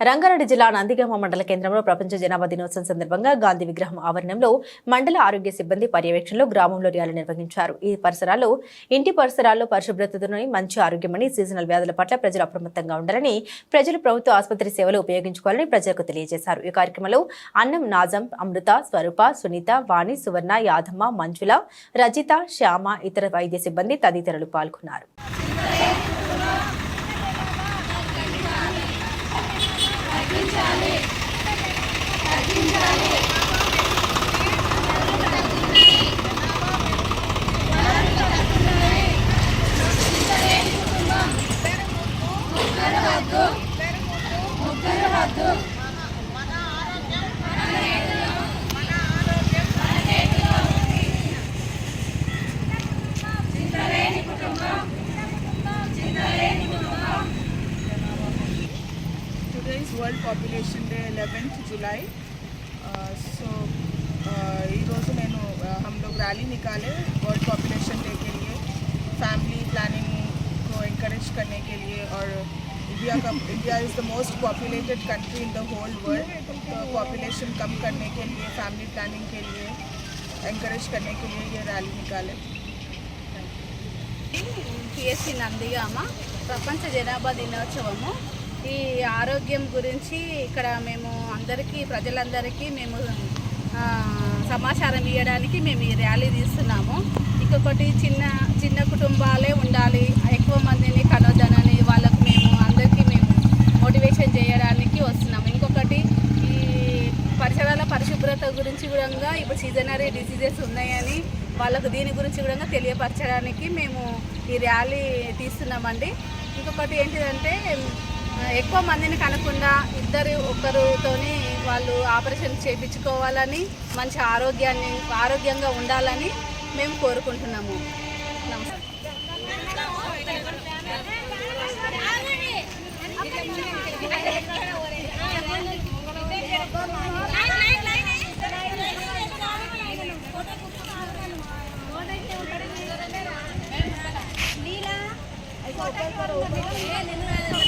రంగారెడ్డి జిల్లా నందిగామ మండల కేంద్రంలో ప్రపంచ జనాభా దినోత్సవం సందర్భంగా గాంధీ విగ్రహం ఆవరణంలో మండల ఆరోగ్య సిబ్బంది పర్యవేక్షణలో గ్రామంలో ర్యాలీ నిర్వహించారు. ఈ పరిసరాల్లో ఇంటి పరిసరాల్లో పరిశుభ్రతను మంచి ఆరోగ్యమని సీజనల్ వ్యాధుల పట్ల ప్రజలు అప్రమత్తంగా ఉండాలని ప్రజలు ప్రభుత్వ ఆసుపత్రి సేవలు ఉపయోగించుకోవాలని ప్రజలకు తెలియజేశారు. ఈ కార్యక్రమంలో అన్నం నాజం అమృత స్వరూప సునీత వాణి సువర్ణ యాదమ్మ మంజుల రజిత శ్యామ ఇతర వైద్య సిబ్బంది తదితరులు పాల్గొన్నారు. Today is World Population Day 11th July. सो ఈరోజు నేను uh, हम लोग रैली निकाले वर्ल्ड पॉपुलेशन डे के लिए फैमिली प्लानिंग को encourage करने के लिए और इंडिया का India is the most populated country in the whole world तो पॉपुलेशन कम करने के लिए फैमिली प्लानिंग के लिए encourage करने के लिए ये रैली निकाले పిఎస్సి నందిగామ ప్రపంచ జనాభా దినోత్సవము ఈ ఆరోగ్యం గురించి ఇక్కడ మేము అందరికీ ప్రజలందరికీ మేము ఆ, సమాచారం ఇవ్వడానికి మేము ఈ ర్యాలీ తీస్తున్నాము ఇంకొకటి చిన్న చిన్న కుటుంబాలే ఉండాలి ఉష్ణోగ్రత గురించి కూడా ఇప్పుడు సీజనరీ డిసీజెస్ ఉన్నాయని వాళ్ళకు దీని గురించి కూడా తెలియపరచడానికి మేము ఈ ర్యాలీ తీస్తున్నామండి. ఇంకొకటి ఏంటిదంటే ఎక్కువ మందిని కనకుండా ఇద్దరు ఒకరుతోని వాళ్ళు ఆపరేషన్ చేయించుకోవాలని మంచి ఆరోగ్యాన్ని ఆరోగ్యంగా ఉండాలని మేము కోరుకుంటున్నాము. నమస్కారం 哎，对对对，对对。